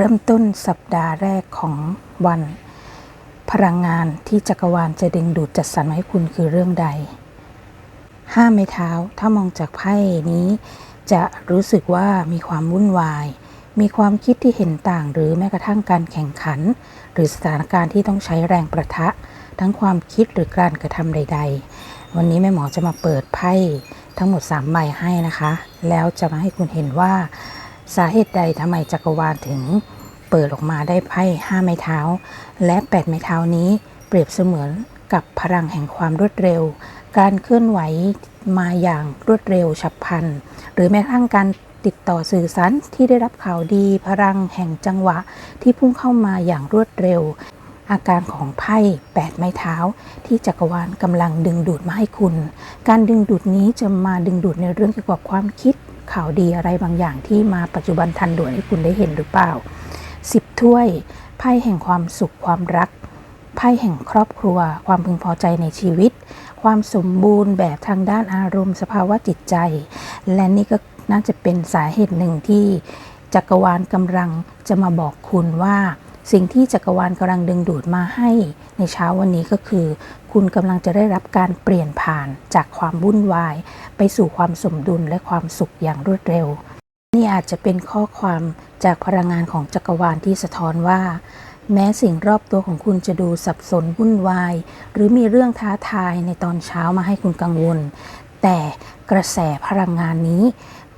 เริ่มต้นสัปดาห์แรกของวัน พลังงานที่จักรวาลจะดึงดูดจัดสรรมาให้คุณคือเรื่องใดห้าไม้เท้าถ้ามองจากไพ่นี้ จะรู้สึกว่ามีความวุ่นวาย มีความคิดที่เห็นต่าง หรือแม้กระทั่งการแข่งขัน หรือสถานการณ์ที่ต้องใช้แรงประทะ ทั้งความคิดหรือการกระทำใด ๆ วันนี้แม่หมอจะมาเปิดไพ่ทั้งหมด3ใบให้นะคะ แล้วจะมาให้คุณเห็นว่า สาเหตุใดทำไมจักรวาลถึงเปิดออกมาได้ไพ่ห้าไม้เท้า และแปดไม้เท้านี้เปรียบเสมือนกับพลังแห่งความรวดเร็ว การเคลื่อนไหวมาอย่างรวดเร็วฉับพลัน หรือแม้กระทั่งการติดต่อสื่อสารที่ได้รับข่าวดี พลังแห่งจังหวะที่พุ่งเข้ามาอย่างรวดเร็ว อาการของไพ่แปดไม้เท้า ที่จักรวาลกำลังดึงดูดมาให้คุณ การดึงดูดนี้จะมาดึงดูดในเรื่องเกี่ยวกับความคิด ข่าวดีอะไรบางอย่างที่มาปัจจุบันทันด่วนให้คุณได้เห็นหรือเปล่าสิบถ้วย ไพ่แห่งความสุขความรัก ไพ่แห่งครอบครัว ความพึงพอใจในชีวิต ความสมบูรณ์แบบทางด้านอารมณ์สภาวะจิตใจ และนี่ก็น่าจะเป็นสาเหตุหนึ่งที่จักรวาลกำลังจะมาบอกคุณว่า สิ่งที่จักรวาลกำลังดึงดูดมาให้ในเช้าวันนี้ก็คือ คุณกำลังจะได้รับการเปลี่ยนผ่านจากความวุ่นวาย ไปสู่ความสมดุลและความสุขอย่างรวดเร็ว นี่อาจจะเป็นข้อความจากพลังงานของจักรวาลที่สะท้อนว่า แม้สิ่งรอบตัวของคุณจะดูสับสนวุ่นวาย หรือมีเรื่องท้าทายในตอนเช้ามาให้คุณกังวล แต่กระแสพลังงานนี้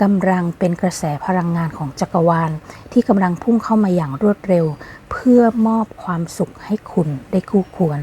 กำลังเป็นกระแสพลังงานของจักรวาล ที่กำลังพุ่งเข้ามาอย่างรวดเร็ว เพื่อมอบความสุขให้คุณได้คู่ควร